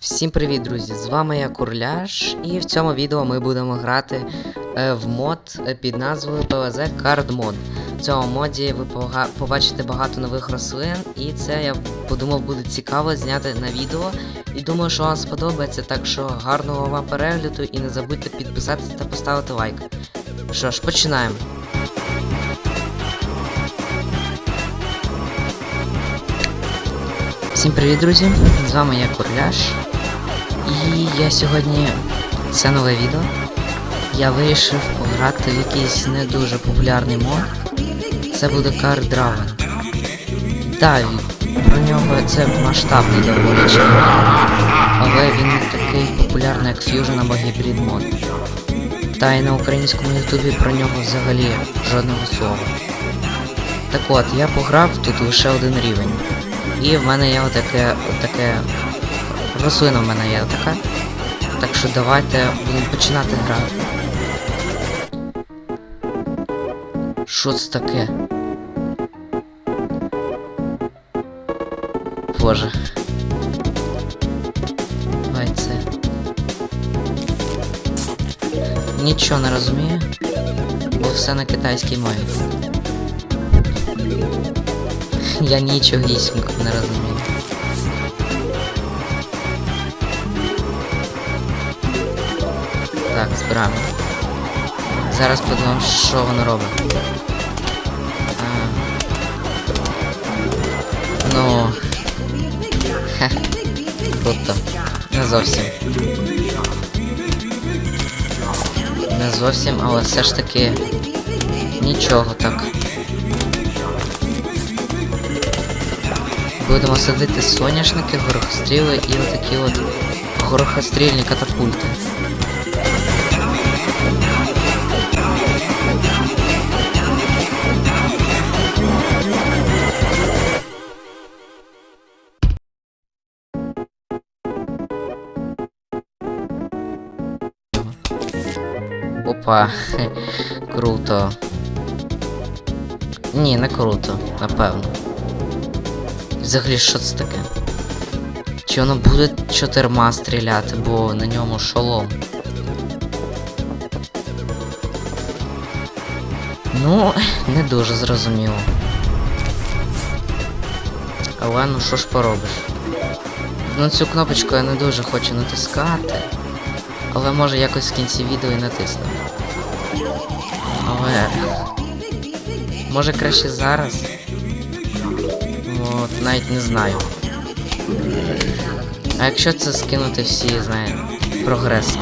Всім привіт, друзі! З вами я Курляш, і в цьому відео ми будемо грати е, в мод під назвою PvZ Card Mod. В цьому моді ви побачите багато нових рослин, і це я подумав буде цікаво зняти на відео. І думаю, що вам сподобається, так що гарного вам перегляду і не забудьте підписатися та поставити лайк. Що ж, починаємо. Всім привіт, друзі! З вами я Курляш. Я сьогодні це нове відео. Я вирішив пограти в якийсь не дуже популярний мод. Це буде Card Dragon. Так, про нього це масштабний доволі чи але він не такий популярний, як Fusion або Hybrid мод. Та й на українському ютубі про нього взагалі жодного слова. Так от, я пограв тут лише один рівень. І в мене є отаке, отаке. Рослина в мене є така. Так що давайте будемо починати грати. Що це таке? Боже. Давай це. Нічого не розумію, бо все на китайській мові. Я нічогісінько не розумію. Так, збираємо. Зараз подивимось, що воно робить. А. Ну. Хе. Круто. Не зовсім. Не зовсім, але все ж таки нічого так. Будемо садити соняшники, горохостріли і отакі от горохострільні катапульти. Опа, круто. Ні, не круто, напевно. Взагалі, що це таке? Чи воно буде чотирма стріляти, бо на ньому шолом? Ну, не дуже зрозуміло. Але ну що ж поробиш? На цю кнопочку я не дуже хочу натискати. Але може якось в кінці відео і натисну. Але... Може краще зараз? От, навіть не знаю. А якщо це скинути всі, знаєте, прогреси?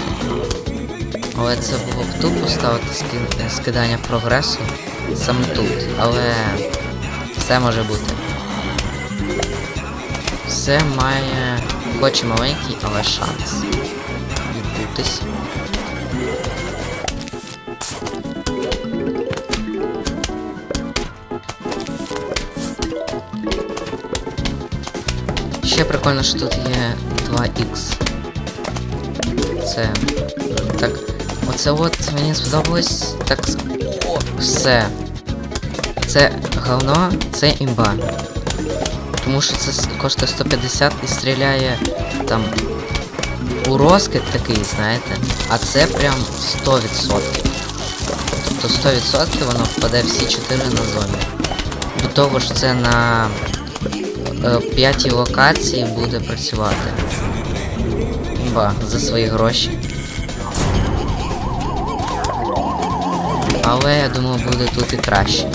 Але це було б тупо ставити ски... скидання прогресу саме тут. Але все може бути. Все має хоч і маленький, але шанс відбутись. Ще прикольно, що тут є 2х. Це. Так. Оце от мені сподобалось. Так. О, все. Це говно, це імба. Тому що це коштує 150 і стріляє там у такий, знаєте. А це прям 100%. Тобто 100% воно впаде всі 4 на зомбі. До того ж це на е, п'ятій локації буде працювати. Ба, за свої гроші. Але я думаю, буде тут і краще.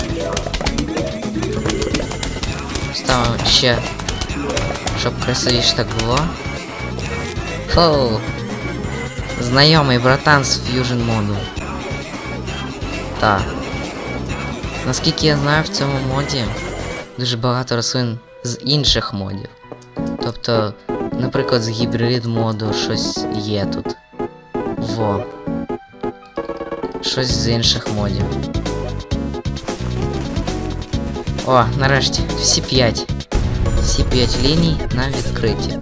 Ставимо ще, щоб красивіше так було. Фоу. Знайомий братан з Fusion моду. Так. Наскільки я знаю, в цьому моді дуже багато рослин з інших модів. Тобто, наприклад, з гібрид моду щось є тут. Во. Щось з інших модів. О, нарешті, всі п'ять. Всі п'ять ліній на відкриті.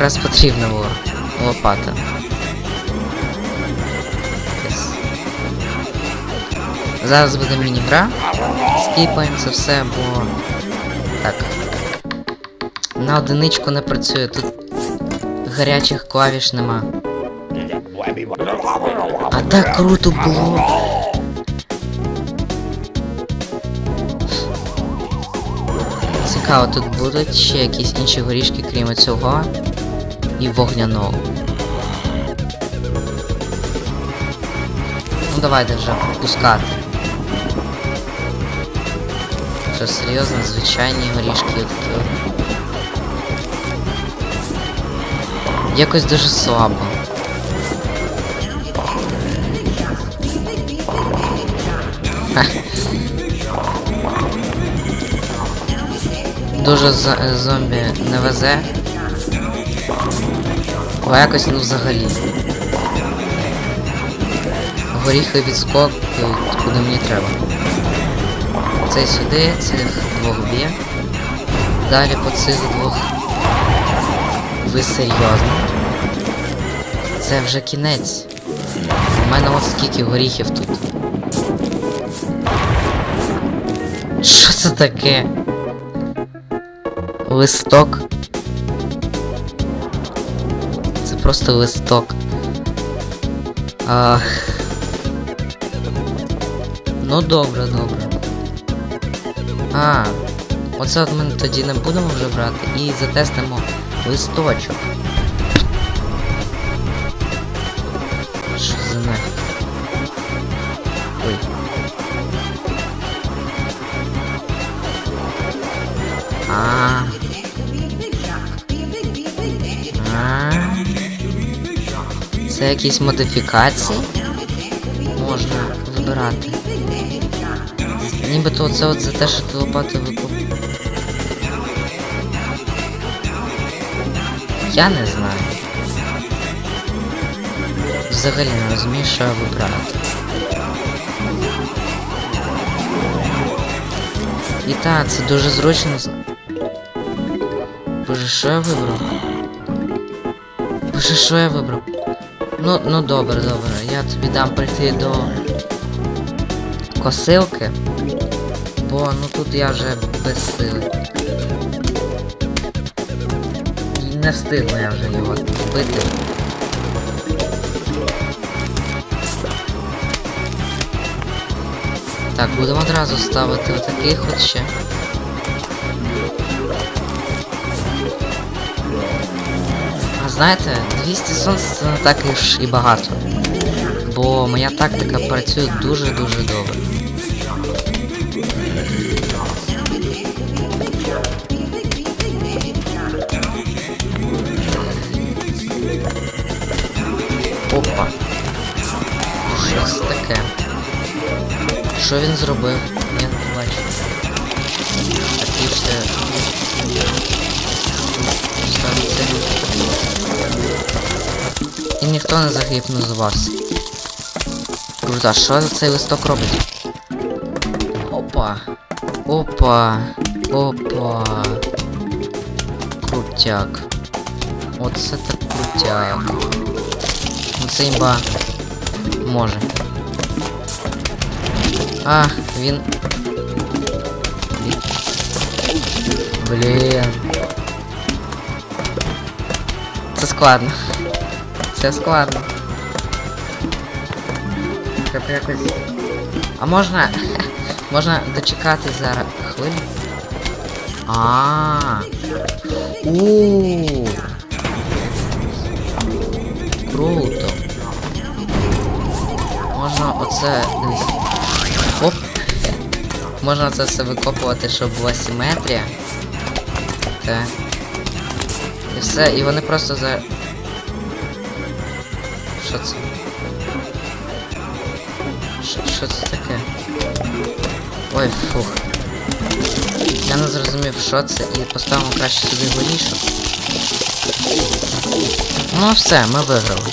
Якраз потрібна була. Лопата. Зараз буде міні-гра. Скіпаємо це все, бо. Так. На одиничку не працює, тут гарячих клавіш нема. А так круто було. Цікаво, тут будуть ще якісь інші горішки, крім цього. І вогняного. Ну давайте вже пускати. Що серйозно, звичайні горішки. Якось дуже слабо. Дуже зомбі не везе. Бо якось ну взагалі. Горіхи відскок куди мені треба. Цей сюди, цих двох б'є. Далі по цих двох. Ви серйозно? Це вже кінець. У мене от скільки горіхів тут. Що це таке? Листок. Просто листок. Ах. Ну добре, добре. А, оце от ми тоді не будемо вже брати і затестимо листочок. Це якісь модифікації можна вибирати. Нібито це от за те, що ти лопату викуп. Я не знаю. Взагалі не розумію, що вибирати. І так, це дуже зручно. Боже, що я вибрав? Боже, що я вибрав? Ну, ну добре, добре. Я тобі дам прийти до косилки. Бо ну тут я вже без сили. Не встигну я вже його вбити. Так, будемо одразу ставити отаких от ще. Знаєте, 200 сонця це не так і і багато. Бо моя тактика працює дуже-дуже добре. Опа. Що це таке? Що він зробив? Я не бачу. Такий все. Ставиться. І ніхто не загіпнозувався. Круто, а що цей листок робить? Опа. Опа. Опа. Крутяк. Оце так крутяк. Ну це імба. Може. А, він. Блін. Це складно. Це складно. Треба якось. А можна. Можна дочекати зараз хвилю? А. У. Круто. Можна оце. Оп. Можна це все викопувати, щоб була симетрія. Так. І все, і вони просто за. Що, це таке? Ой, фух. Я не зрозумів, що це, і поставимо краще сюди горішок. Ну все, ми виграли.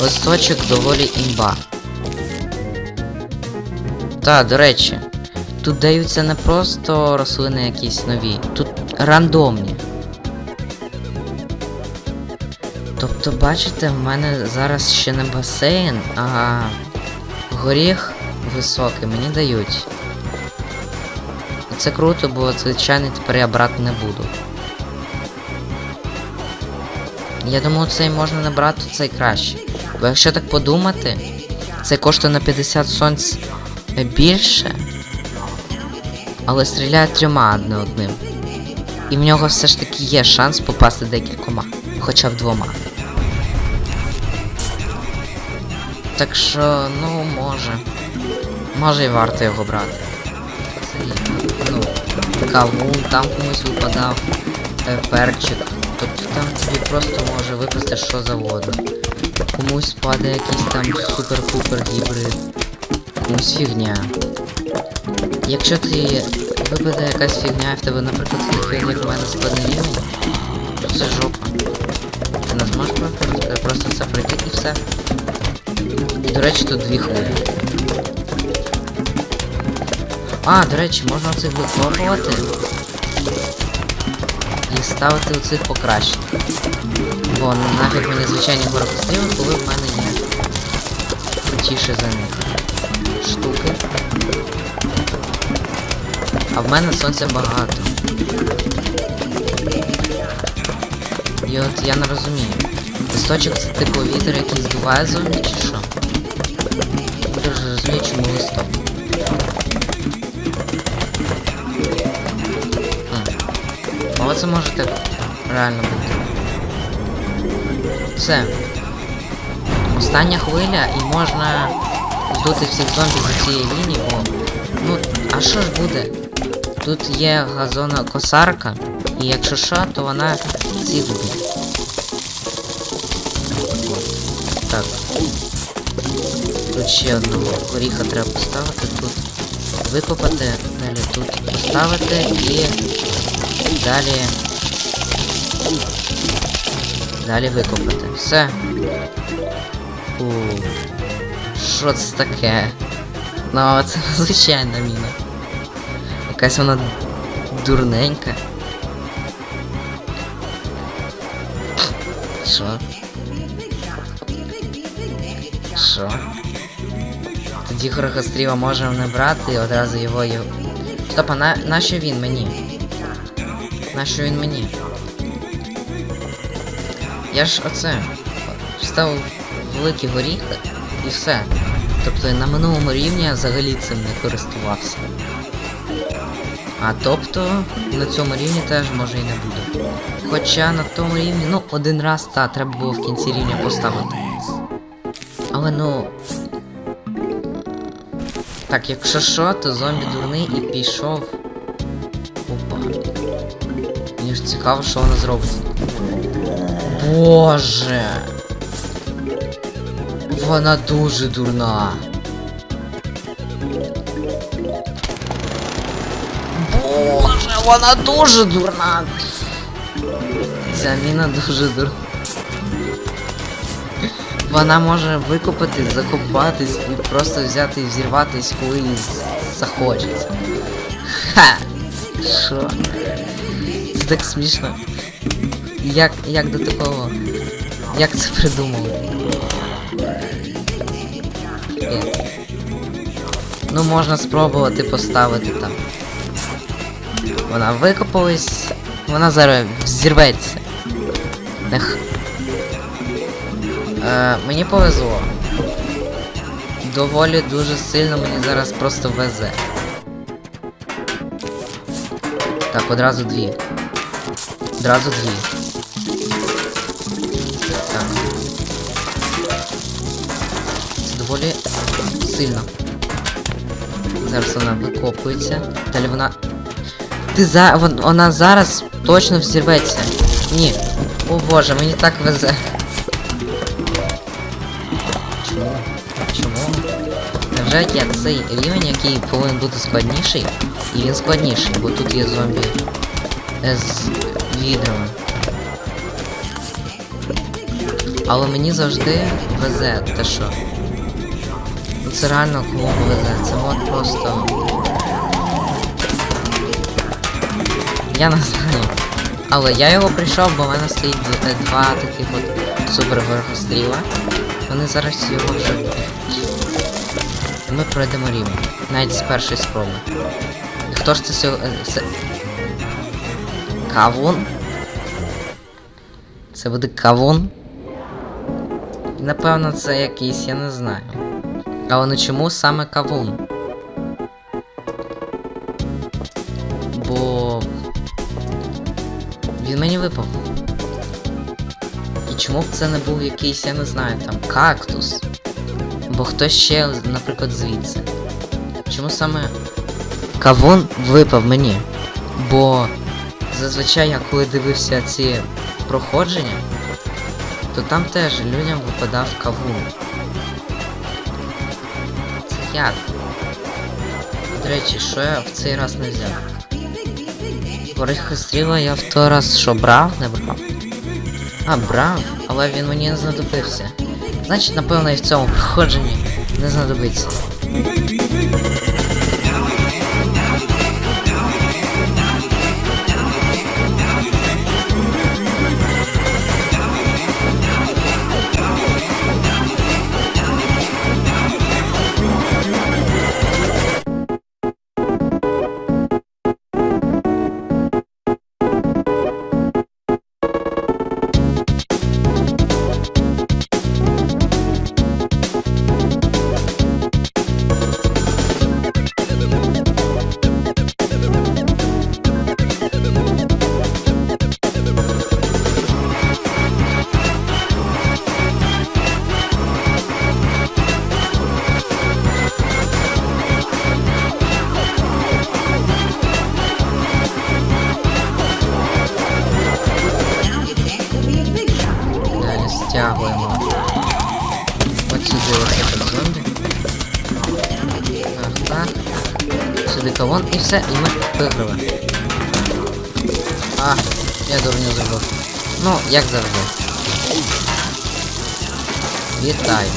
Листочок доволі імба. Та, до речі, Тут даються не просто рослини якісь нові, тут рандомні. Тобто, бачите, в мене зараз ще не басейн, а горіх високий мені дають. Це круто, бо звичайно тепер я брати не буду. Я думаю, цей можна не брати, цей краще. Бо якщо так подумати, цей коштує на 50 сонць більше, але стріляє трьома одне одним. І в нього все ж таки є шанс попасти декількома, хоча б двома. Так що, ну, може. Може і варто його брати. Цей, ну, кавун там комусь випадав, перчик. Тобто там тобі просто може випасти що завгодно. Комусь падає якийсь там супер-пупер гібрид. Комусь фігня. Якщо ти випаде якась фігня, і в тебе, наприклад, такий, як в мене складний рівень, то це жопа. Ти не зможеш просто це пройти і все. До речі, тут дві хвилі. А, до речі, можна цих викопувати і ставити оцих покраще. Бо нафіг мені звичайні горокостріли, коли в мене є крутіше за них штуки. А в мене сонця багато. І от я не розумію. Листочок це типу вітер, який здуває зомбі чи що? Я дуже розумію, чому листок. М. О, це може так реально бути. Все. Остання хвиля і можна здути всіх зомбі за цієї лінії, бо... Ну, а що ж буде? Тут є газона косарка, і якщо що, то вона всіх Так. Тут ще одного горіха треба поставити, тут викопати, далі тут поставити і далі. Далі викопати. Все. Фу. Що це таке? Ну, це звичайна міна. Якась вона дурненька. Що? Тоді Хорохостріва можемо не брати і одразу його його. Стоп, на, нащо він мені? Нащо він мені? Я ж оце вставив великі горіхи і все. Тобто на минулому рівні я взагалі цим не користувався. А тобто на цьому рівні теж може і не буде. Хоча на тому рівні, ну, один раз, та, треба було в кінці рівня поставити. Але ну. Так, якщо що, то зомбі дурний і пішов. Опа. Мені ж цікаво, що вона зробить. Боже. Вона дуже дурна. Боже, вона дуже дурна. Ця міна дуже дурна. Вона може викопати, закопатись і просто взяти і взірватись, коли їй захочеться. Ха! Що? Це так смішно. Як, як до такого? Як це придумали? Е. Ну, можна спробувати поставити там. Вона викопалась, вона зараз зірветься. Ех. Е, мені повезло. Доволі дуже сильно мені зараз просто везе. Так, одразу дві. Одразу дві. Так. Це доволі сильно. Зараз вона викопується. Далі вона. Ти за. Вона зараз точно взірветься. Ні. О боже, мені так везе. Є цей рівень, який повинен бути складніший? І він складніший, бо тут є зомбі з відрами. Але мені завжди везе те, що. Це реально кому везе, це мод просто Я не знаю. Але я його прийшов, бо в мене стоїть два таких от супер. Вони зараз його вже. І Ми пройдемо рівень. Навіть з першої спроби. Хто ж це сьогодні. Це... Кавун? Це буде кавун? Напевно, це якийсь, я не знаю. Але ну чому саме кавун? Бо. Він мені випав. І чому б це не був якийсь, я не знаю, там кактус? Бо хтось ще, наприклад, звідси. Чому саме кавун випав мені? Бо зазвичай я коли дивився ці проходження, то там теж людям випадав кавун. Це як? До речі, що я в цей раз не взяв? Горихостріла я в той раз що брав, не брав. А, брав, але він мені не знадобився. Значить, напевно, і в цьому проходженні не знадобиться. Як завжди. Вітаю.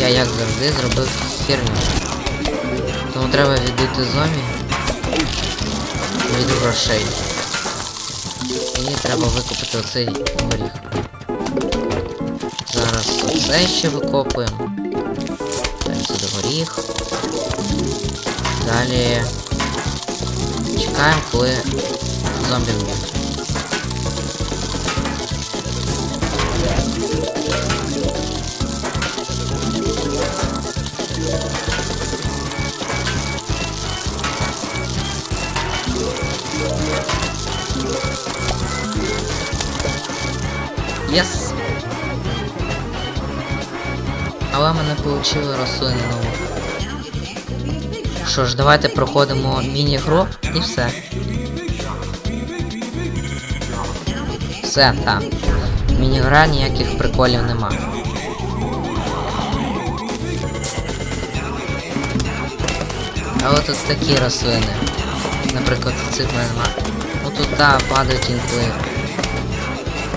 Я як завжди зробив херню. Тому треба віддати зомбі від грошей. Мені треба викопати оцей горіх. Зараз оце ще викопуємо. Далі сюди горіх. Далі чекаємо, коли зомбі вб'ють. Єс! Але ми не получили рослину нову. Що ж, давайте проходимо міні-гру і все. Все, так. Міні-гра ніяких приколів нема. А от тут такі рослини. Наприклад, цих нема. Ну тут та падають інколи.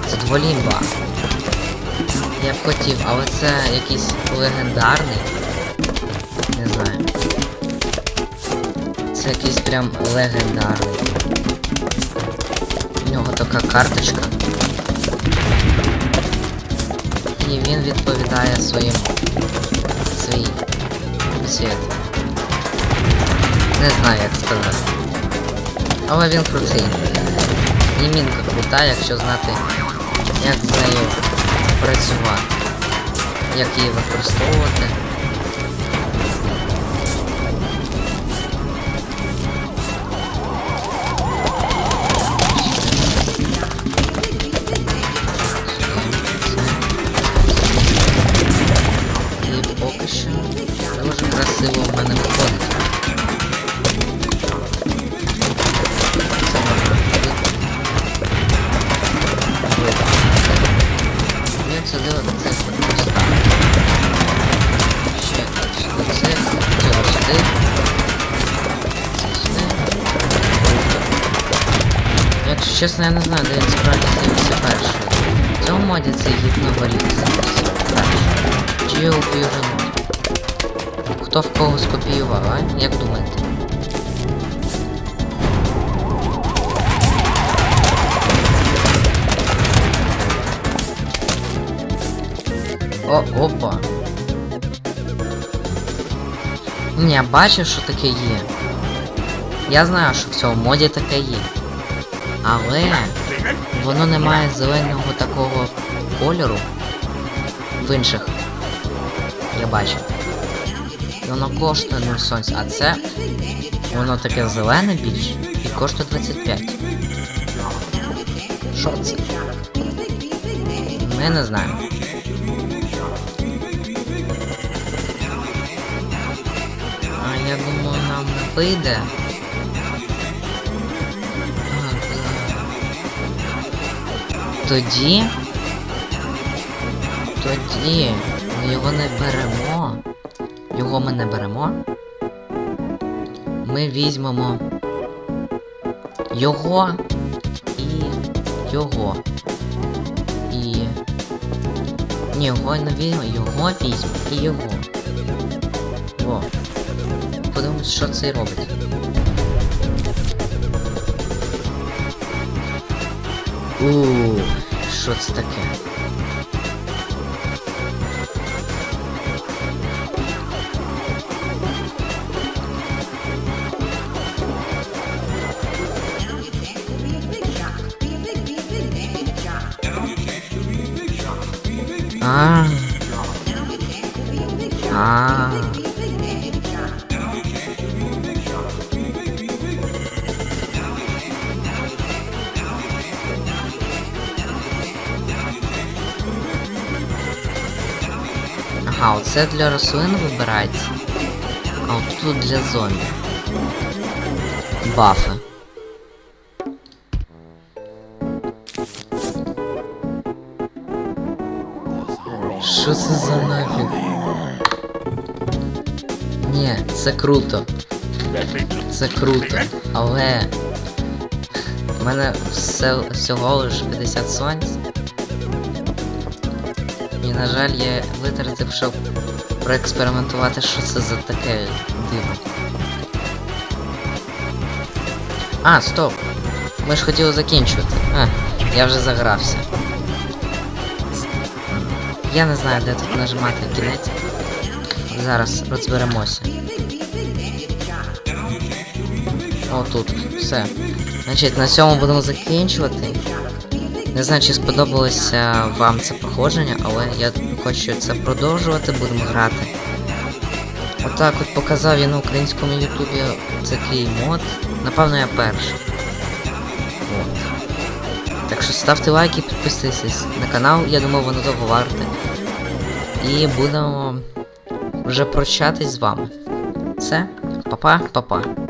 Це дволімба. Я б хотів, але це якийсь легендарний. Не знаю. Це якийсь прям легендарний. У нього така карточка. І він відповідає своїм свій світ. Не знаю як сказати. Але він крутий. І мінка крута, якщо знати, як з нею працювати, як її використовувати. Сейчас, наверное, знаю, да, эти правильно все хорошо. Все молодец, едет на болезнь. Хорошо. Чье убежено? Кто в кого скопиевал, а? Як думаєте? О, опа. Не, бачив, что такие? Я знаю, що в цьому моді таке. Але воно не має зеленого такого кольору в інших. Я бачив. І воно коштує 0 сонця, а це воно таке зелене більш і коштує 25. Що це? Ми не знаємо. А я думаю, нам вийде. Тоді. Тоді ми його не беремо. Його ми не беремо. Ми візьмемо його і його. І. Ні, його не візьмемо, його візьмемо і його. О. Подивимось, що це робить. Ууу, що це таке? Оце для рослин вибирається. А от тут для зомбі. Бафи. Що це за нафіг? Ні, це круто. Це круто. Але. в мене все, всього лиш 50 сонць. На жаль, я витратив, щоб проекспериментувати, що це за таке диво. А, стоп! Ми ж хотіли закінчувати. А, я вже загрався. Я не знаю, де тут нажимати кінець. Зараз розберемося. О, тут. Все. Значить, на цьому будемо закінчувати. Не знаю, чи сподобалося вам це проходження, але я хочу це продовжувати, будемо грати. Отак от показав я на українському ютубі такий мод. Напевно, я перший. От. Так що ставте лайки, підписуйтесь на канал, я думаю, воно того варте. І будемо вже прощатись з вами. Все, па-па, па-па.